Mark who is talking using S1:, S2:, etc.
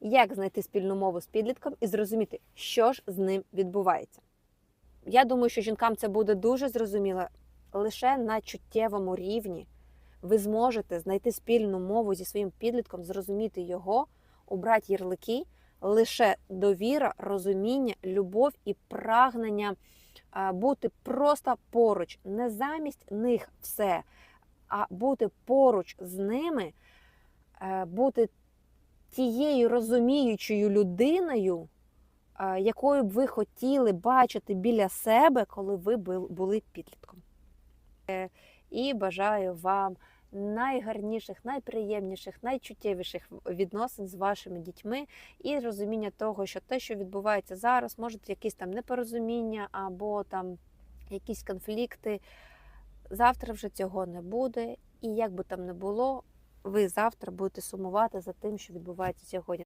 S1: як знайти спільну мову з підлітком і зрозуміти, що ж з ним відбувається. Я думаю, що жінкам це буде дуже зрозуміло лише на чуттєвому рівні. Ви зможете знайти спільну мову зі своїм підлітком, зрозуміти його, убрати ярлики, лише довіра, розуміння, любов і прагнення бути просто поруч, не замість них все, а бути поруч з ними, е, бути тією розуміючою людиною, якою б ви хотіли бачити біля себе, коли ви були підлітком. Е, І бажаю вам найгарніших, найприємніших, найчуттєвіших відносин з вашими дітьми і розуміння того, що те, що відбувається зараз, може якісь там непорозуміння або там якісь конфлікти. Завтра вже цього не буде, і як би там не було, ви завтра будете сумувати за тим, що відбувається сьогодні.